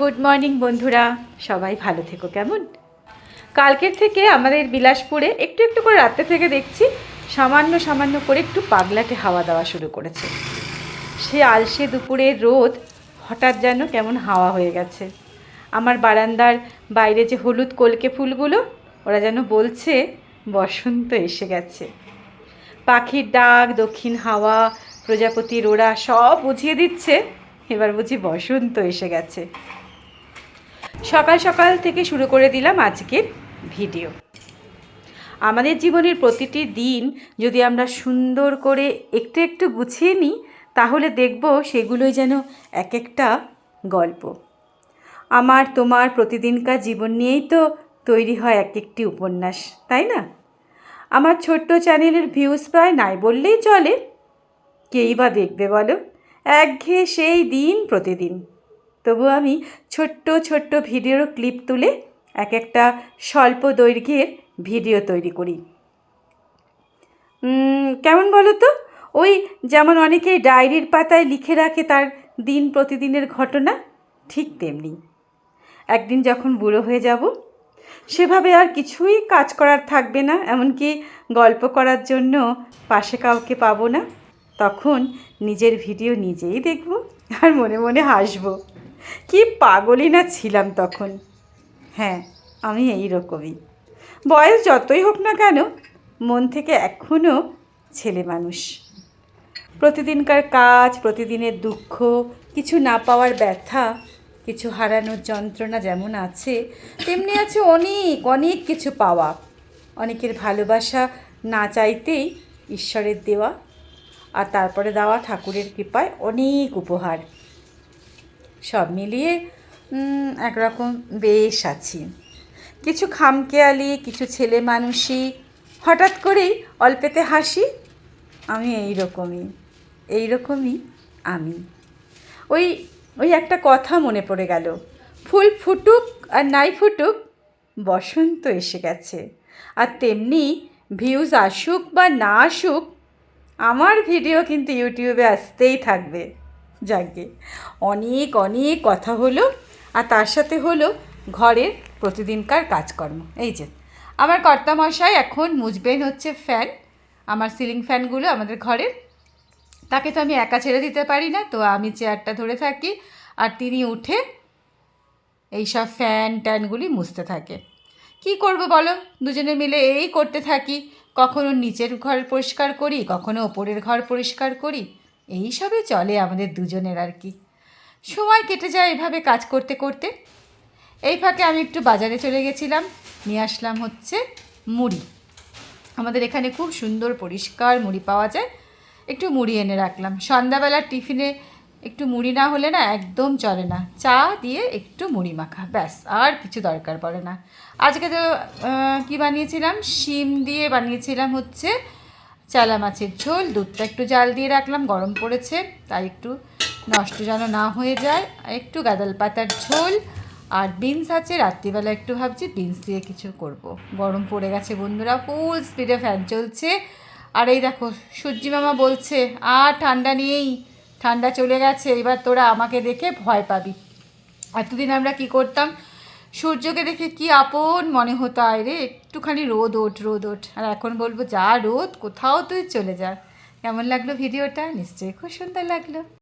Good morning বন্ধুরা। সবাই ভালো থেকো, কেমন? কালকের থেকে আমাদের বিলাসপুরে একটু একটু করে রাত্রে থেকে দেখছি সামান্য সামান্য করে একটু পাগলাটে হাওয়া দেওয়া শুরু করেছে। সে আলসে দুপুরের রোদ হঠাৎ যেন কেমন হাওয়া হয়ে গেছে। আমার বারান্দার বাইরে যে হলুদ কলকে ফুলগুলো, ওরা যেন বলছে, বসন্ত এসে গেছে। পাখির ডাক, দক্ষিণ হাওয়া, প্রজাপতির ওরা সব বুঝিয়ে দিচ্ছে, এবার বুঝি বসন্ত এসে গেছে। সকাল সকাল থেকে শুরু করে দিলাম আজকের ভিডিও। আমাদের জীবনের প্রতিটি দিন যদি আমরা সুন্দর করে একটু একটু গুছিয়ে নিই, তাহলে দেখব সেগুলোই যেন এক একটা গল্প। আমার, তোমার প্রতিদিনকার জীবন নিয়েই তো তৈরি হয় এক একটি উপন্যাস, তাই না? আমার ছোট্ট চ্যানেলের ভিউজ প্রায় নাই বললেই চলে। কেই বা দেখবে বলো? একঘেয়ে সেই দিন প্রতিদিন। তবু আমি ছোট্ট ছোট্ট ভিডিওর ক্লিপ তুলে এক একটা স্বল্প দৈর্ঘ্যের ভিডিও তৈরি করি। কেমন বলো তো? ওই যেমন অনেকেই ডায়েরির পাতায় লিখে রাখে তার দিন প্রতিদিনের ঘটনা, ঠিক তেমনি। একদিন যখন বুড়ো হয়ে যাব, সেভাবে আর কিছুই কাজ করার থাকবে না, এমনকি গল্প করার জন্য পাশে কাউকে পাবো না। তখন নিজের ভিডিও নিজেই দেখব আর মনে মনে হাসবো। কি পাগলই না ছিলাম তখন। হ্যাঁ আমি এই রকমই বয়স যতই হোক না কেন, মন থেকে এখনও ছেলে মানুষ। প্রতিদিনকার কাজ, প্রতিদিনের দুঃখ, কিছু না পাওয়ার ব্যথা, কিছু হারানোর যন্ত্রণা যেমন আছে, তেমনি আছে অনেক অনেক কিছু পাওয়া। অনেকের ভালোবাসা না চাইতেই ঈশ্বরের দেওয়া আর তারপরে দেওয়া ঠাকুরের কৃপায় অনেক উপহার। সব মিলিয়ে একরকম বেশ আছি। কিছু খামখেয়ালি, কিছু ছেলে মানুষই, হঠাৎ করেই অল্পেতে হাসি, আমি এই রকমই এই রকমই আমি। ওই ওই একটা কথা মনে পড়ে গেল, ফুল ফুটুক আর নাই ফুটুক, বসন্ত এসে গেছে, আর তেমনি ভিউজ আসুক বা না আসুক, আমার ভিডিও কিন্তু ইউটিউবে আসতেই থাকবে। যাকে। অনেক অনেক কথা হলো আর তার সাথে হলো ঘরের প্রতিদিনকার কাজকর্ম। এই যে, আমার কর্তামশাই এখন মুজবেন হচ্ছে ফ্যান, আমার সিলিং ফ্যানগুলো আমাদের ঘরের। তাকে তো আমি একা ছেড়ে দিতে পারি না, তো আমি চেয়ারটা ধরে থাকি আর তিনি উঠে এইসব ফ্যান ট্যানগুলি মুছতে থাকে। কি করব বলো? দুজনে মিলে এই করতে থাকি। কখনো নিচের ঘর পরিষ্কার করি, কখনো ওপরের ঘর পরিষ্কার করি। এই সবে চলে আমাদের দুজনের আর কি। সময় কেটে যায় এভাবে কাজ করতে করতে। এই ফাঁকে আমি একটু বাজারে চলে গেছিলাম, নিয়ে আসলাম হচ্ছে মুড়ি। আমাদের এখানে খুব সুন্দর পরিষ্কার মুড়ি পাওয়া যায়। একটু মুড়ি এনে রাখলাম। সন্ধ্যাবেলার টিফিনে একটু মুড়ি না হলে না একদম চলে না। চা দিয়ে একটু মুড়ি মাখা, ব্যাস, আর কিছু দরকার পড়ে না। আজকে তো কী বানিয়েছিলাম? শিম দিয়ে বানিয়েছিলাম হচ্ছে চালা মাছের ঝোল, দুধটা একটু জাল দিয়ে রাখলাম, গরম পড়েছে, তাই একটু নষ্ট যেন না হয়ে যায়। একটু গাদাল পাতার ঝোল আর বিনস আছে, রাত্রিবেলা একটু ভাবছি বিনস দিয়ে কিছু করব। গরম পড়ে গেছে বন্ধুরা ফুল স্পিডে ফ্যান চলছে। আর এই দেখো, সূর্যি মামা বলছে, আর ঠান্ডা নিয়েই ঠান্ডা চলে গেছে, এবার তোরা আমাকে দেখে ভয় পাবি। এতদিন আমরা কি করতাম? সূর্যকে দেখে কি আপন মনে হতো, আয় রে, একটুখানি রোদ ওঠ রোদ ওঠ। আর এখন বলব, যা রোদ, কোথাও তুই চলে যা। কেমন লাগল ভিডিওটা? নিশ্চয়ই খুব সুন্দর লাগল।